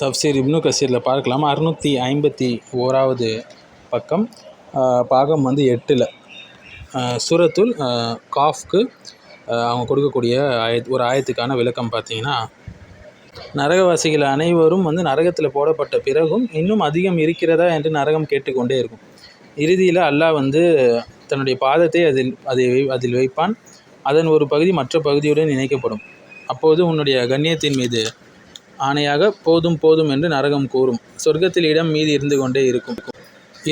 தப்சீர் இப்னு கசீரில் பார்க்கலாம். அறுநூற்றி ஐம்பத்தி ஓராவது பக்கம் பாகம் வந்து எட்டில். சூரத்துல் காஃப்க்கு அவங்க கொடுக்கக்கூடிய ஆயத் ஒரு ஆயத்துக்கான விளக்கம் பார்த்தீங்கன்னா நரகவாசிகள் அனைவரும் வந்து நரகத்தில் போடப்பட்ட பிறகும் இன்னும் அதிகம் இருக்கிறதா என்று நரகம் கேட்டுக்கொண்டே இருக்கும். இறுதியில் அல்லாஹ் வந்து தன்னுடைய பாதத்தை அதில் அதை அதில் வைப்பான். அதன் ஒரு பகுதி மற்ற பகுதியுடன் இணைக்கப்படும். அப்போது உன்னுடைய கண்ணியத்தின் மீது ஆணையாக போதும் போதும் என்று நரகம் கூறும். சொர்க்கத்தில் இடம் மீதி இருந்து கொண்டே இருக்கும்.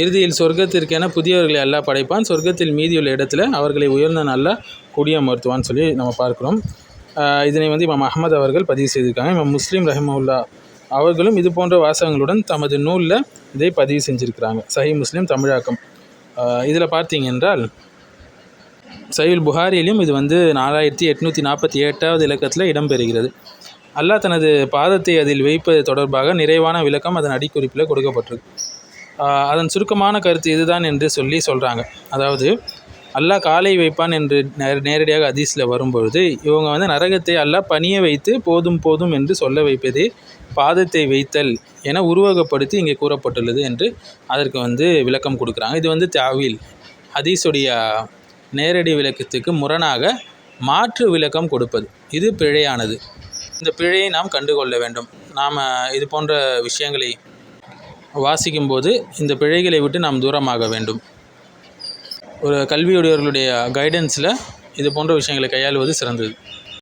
இறுதியில் சொர்க்கத்திற்கென புதியவர்களை அல்லாஹ் படைப்பான். சொர்க்கத்தில் மீதியுள்ள இடத்துல அவர்களை உயர்ந்த நல்ல குடியமர்த்துவான்னு சொல்லி நம்ம பார்க்குறோம். இதனை வந்து இமாம் அஹமது அவர்கள் பதிவு செய்திருக்காங்க. இமாம் முஸ்லீம் ரஹிமவுல்லா அவர்களும் இது போன்ற வாசகங்களுடன் தமது நூலில் இதை பதிவு செஞ்சுருக்கிறாங்க. சஹி முஸ்லீம் தமிழாக்கம். இதில் பார்த்தீங்க என்றால் சையுல் புகாரியிலும் இது வந்து நாலாயிரத்தி எட்நூற்றி நாற்பத்தி எட்டாவது இலக்கத்தில் இடம்பெறுகிறது. அல்லாஹ் தனது பாதத்தை அதில் வைப்பது தொடர்பாக நிறைவான விளக்கம் அதன் அடிக்குறிப்பில் கொடுக்கப்பட்டிருக்கு. அதன் சுருக்கமான கருத்து இதுதான் என்று சொல்லி சொல்கிறாங்க அதாவது அல்லாஹ் காலை வைப்பான் என்று நேரடியாக அதீஸில் வரும்பொழுது இவங்க வந்து நரகத்தை அல்லாஹ் பணிய வைத்து போதும் போதும் என்று சொல்ல வைப்பதே பாதத்தை வைத்தல் என உருவகப்படுத்தி இங்கே கூறப்பட்டுள்ளது என்று அதற்கு வந்து விளக்கம் கொடுக்குறாங்க. இது வந்து தாவில். ஹதீஸுடைய நேரடி விளக்கத்துக்கு முரணாக மாற்று விளக்கம் கொடுப்பது. இது பிழையானது. இந்த பிழையை நாம் கண்டுகொள்ள வேண்டும். நாம் இது போன்ற விஷயங்களை வாசிக்கும்போது இந்த பிழைகளை விட்டு நாம் தூரமாக வேண்டும். ஒரு கல்வியுடையவர்களுடைய கைடன்ஸில் இது போன்ற விஷயங்களை கையாளுவது சிறந்தது.